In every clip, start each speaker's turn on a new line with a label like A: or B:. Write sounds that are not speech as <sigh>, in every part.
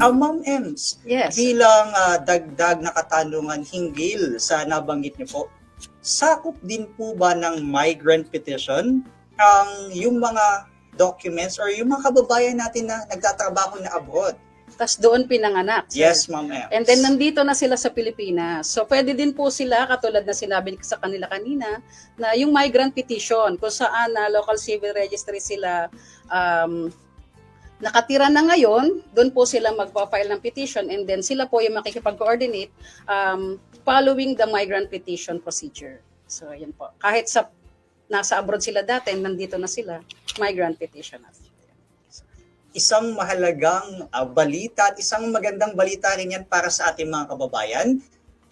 A: Ah, Ma'am Ems,
B: Yes.
A: bilang ah, dagdag na katanungan hinggil sa nabanggit niyo po, sakop din po ba ng migrant petition ang yung mga documents or yung mga kababayan natin na nagtatrabaho na abroad?
B: Tapos doon pinanganak. sir.
A: Yes, Ma'am Ems.
B: And then nandito na sila sa Pilipinas. So pwede din po sila, katulad na sinabi ko sa kanila kanina, na yung migrant petition, kung saan na local civil registry sila um, nakatira na ngayon, doon po sila magpa-file ng petition and then sila po yung makikipag-coordinate um, following the migrant petition procedure. So yan po. Kahit sa nasa abroad sila dati, nandito na sila, migrant petition na.
A: Isang mahalagang ah, balita at isang magandang balita rin yan para sa ating mga kababayan.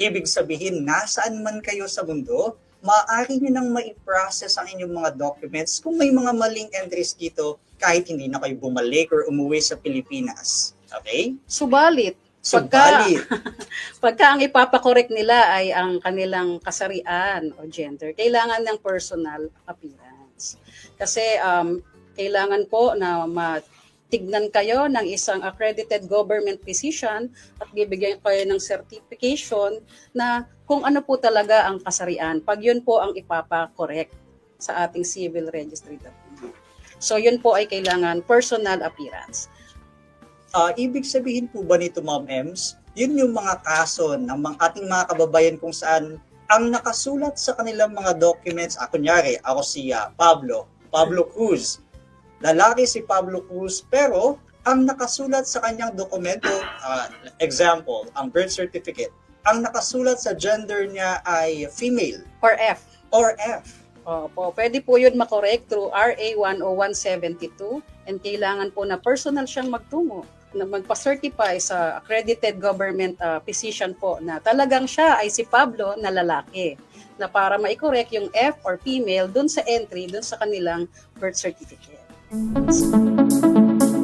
A: Ibig sabihin, nasaan man kayo sa mundo, maaari nyo nang mai-process ang inyong mga documents kung may mga maling entries dito kahit hindi na kayo bumalik or umuwi sa Pilipinas. Okay?
B: Subalit, Pagka-
A: bali, <laughs>
B: Pagka ang ipapakorek nila ay ang kanilang kasarian o gender, kailangan ng personal appearance. Kasi um, kailangan po na matignan kayo ng isang accredited government physician at bibigyan kayo ng certification na kung ano po talaga ang kasarian. Pag yun po ang ipapakorek sa ating civil registry document. So yun po ay kailangan personal appearance.
A: ah, ibig sabihin po ba nito, Ma'am Ems, yun yung mga kaso ng mga ating mga kababayan kung saan ang nakasulat sa kanilang mga documents, ah, kunyari, ako si ah, Pablo, Pablo Cruz. Lalaki si Pablo Cruz, pero ang nakasulat sa kanyang dokumento, ah, example, ang birth certificate, ang nakasulat sa gender niya ay female
B: Or F.
A: or F.
B: Opo, pwede po yun makorek through RA 10172 and kailangan po na personal siyang magtungo na magpa-certify sa accredited government uh, physician po na talagang siya ay si Pablo na lalaki na para ma-correct yung F or female dun sa entry, dun sa kanilang birth certificate. Música